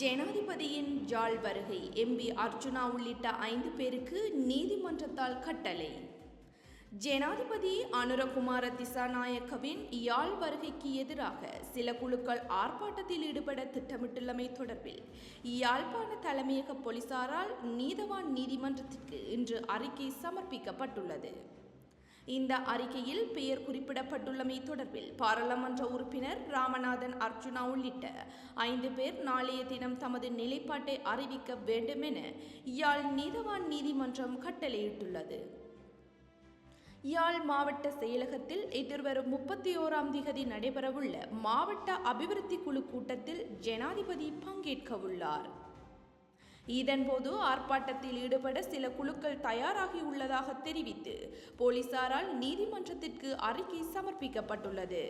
ஜனாதிபதியின் ஜாழ் வருகை. எம்பி அர்ஜுனா உள்ளிட்ட ஐந்து பேருக்கு நீதிமன்றத்தால் கட்டளை. ஜனாதிபதி அனுரகுமார திசாநாயக்கவின் யாழ் வருகைக்கு எதிராக சில குழுக்கள் ஆர்ப்பாட்டத்தில் ஈடுபட திட்டமிட்டுள்ளமை தொடர்பில் யாழ்ப்பாண தலைமையக போலீசாரால் நீதவான் நீதிமன்றத்திற்கு இன்று அறிக்கை சமர்ப்பிக்கப்பட்டுள்ளது. இந்த அறிக்கையில் பெயர் குறிப்பிடப்பட்டுள்ளமை தொடர்பில் பாராளுமன்ற உறுப்பினர் ராமநாதன் அர்ஜுனா உள்ளிட்ட ஐந்து பேர் நாளைய தினம் தமது நிலைப்பாட்டை அறிவிக்க வேண்டுமென யாழ் நீதவான் நீதிமன்றம் கட்டளையிட்டுள்ளது. யாழ் மாவட்ட செயலகத்தில் எதிர்வரும் முப்பத்தி ஓராம் திகதி நடைபெறவுள்ள மாவட்ட அபிவிருத்தி குழு கூட்டத்தில் ஜனாதிபதி பங்கேற்கவுள்ளார். இதன்போது ஆர்ப்பாட்டத்தில் ஈடுபட சில குழுக்கள் தயாராகியுள்ளதாக தெரிவித்து போலீசாரால் நீதிமன்றத்திற்கு அறிக்கை சமர்ப்பிக்கப்பட்டுள்ளது.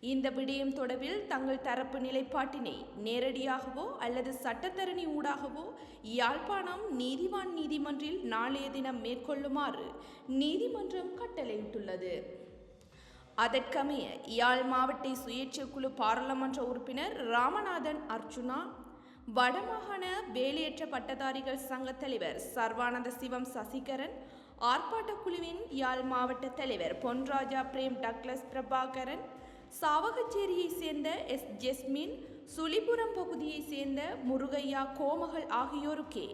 இந்த விடயம் தொடர்பில் தங்கள் தரப்பு நிலைப்பாட்டினை நேரடியாகவோ அல்லது சட்டத்தரணி ஊடாகவோ யாழ்ப்பாணம் நீதிவான் நீதிமன்றில் நாளைய தினம் மேற்கொள்ளுமாறு நீதிமன்றம் கட்டளையிட்டுள்ளது. அதற்கமைய யாழ் மாவட்ட சுயேட்சை குழு பாராளுமன்ற உறுப்பினர் ராமநாதன் அர்ச்சுனா வடமாகாண வேலையற்ற பட்டதாரிகள் சங்க தலைவர் சர்வானந்த சிவம் சசிகரன் ஆர்ப்பாட்ட குழுவின் யாழ் மாவட்ட தலைவர் பொன்ராஜா பிரேம் டக்ளஸ் பிரபாகரன் சாவகச்சேரியை சேர்ந்த எஸ் ஜெஸ்மின் சுழிபுரம் பகுதியைச் சேர்ந்த முருகையா கோமகள் ஆகியோருக்கே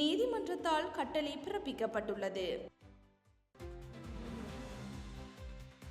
நீதிமன்றத்தால் கட்டளை பிறப்பிக்கப்பட்டுள்ளது.